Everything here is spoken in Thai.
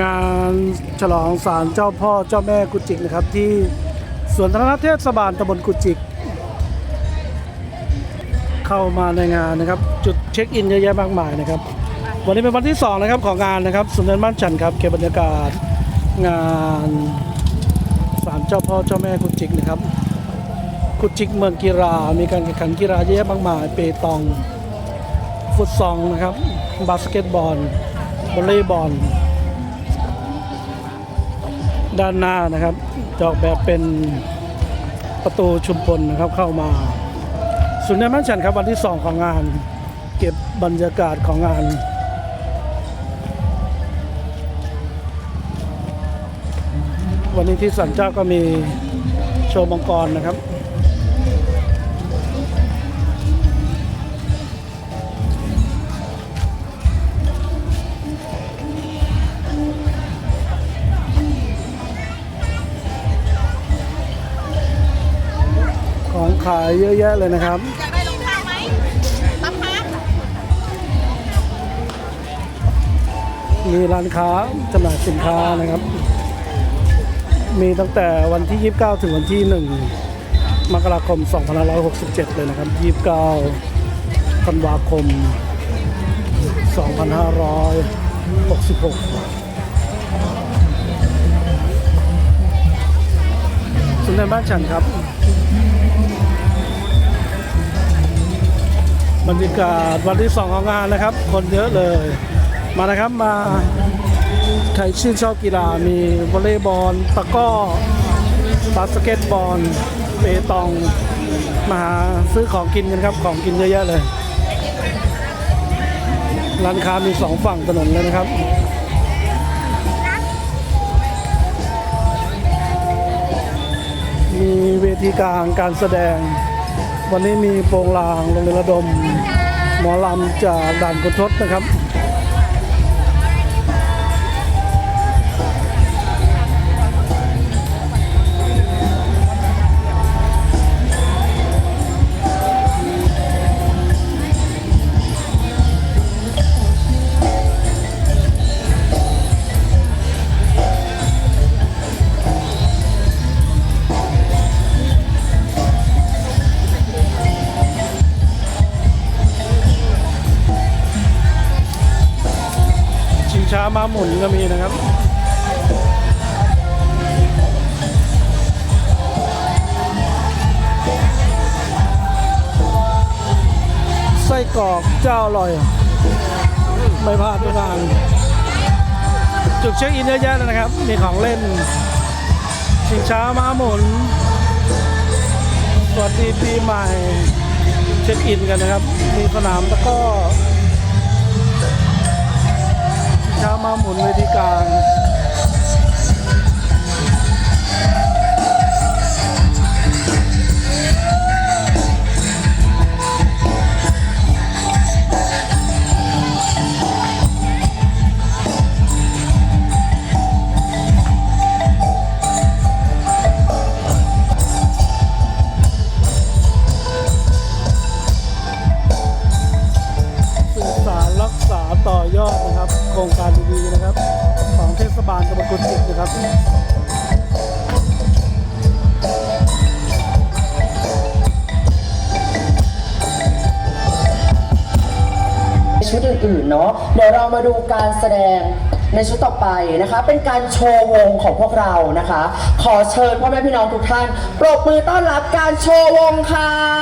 งานฉลองศาลเจ้าพ่อเจ้าแม่กุจิกนะครับ ที่สวนธารเทศบาลตำบลกุจิก เข้ามาในงานนะครับ จุดเช็คอินเยอะแยะมากมายนะครับ วันนี้เป็นวันที่สองนะครับของงานนะครับสุนทรบ้านจันครับเก็บบรรยากาศงานศาลเจ้าพ่อเจ้าแม่กุจิกนะครับ กุจิกเมืองกีฬามีการแข่งขันกีฬาเยอะแยะมากมาย เปตองฟุตซองนะครับบาสเกตบอลวอลเลย์บอล ด้านหน้านะครับจะออกแบบเป็นประตูชุมพลนะครับเข้ามาสุนทรมั่นฉันครับวันที่สองของงาน เก็บบรรยากาศของงานวันนี้ที่สันเจ้าก็มีโชว์มังกรนะครับ ขายเยอะแยะเลยนะครับ อยากได้รองเท้าไหมราคามีร้านค้าจำหน่ายสินค้านะครับ มีตั้งแต่วันที่ 29 ถึงวันที่ 1 มกราคม 2567 เลยนะครับ 29 ธันวาคม 2566 บ้านฉันครับ บรรยากาศวันที่สองของงานนะครับ คนเยอะเลย มานะครับมาใครชื่นชอบกีฬามีวอลเลย์บอลตะก้อบาสเกตบอลเปตองมาหาซื้อของกินกันครับ ของกินเยอะแยะเลย ร้านค้ามีสองฝั่งถนนเลยนะครับ ธีการการแสดง วันนี้มีโปรงลางลงเรียนระดม หมอลำจากด่านกุทศนะครับ ชิงช้ามาหมุนก็มีนะครับไส้กรอกเจ้าอร่อย ไม่พลาดทุกงานจุดเช็คอินเยอะแยะเลยนะครับ มีของเล่น ชิงช้าม้าหมุน สวัสดีปีใหม่ เช็คอินกันนะครับ มีสนามตะกร้อามหมุนเวทีกลางสื่อสารรักษาต่อยอดนะครับ โครงการ อื่นเนาะเดี๋ยวเรามาดูการแสดงในชุดต่อไปนะคะ เป็นการโชว์วงของพวกเรานะคะ ขอเชิญพ่อแม่พี่น้องทุกท่านปรบมือต้อนรับการโชว์วงค่ะ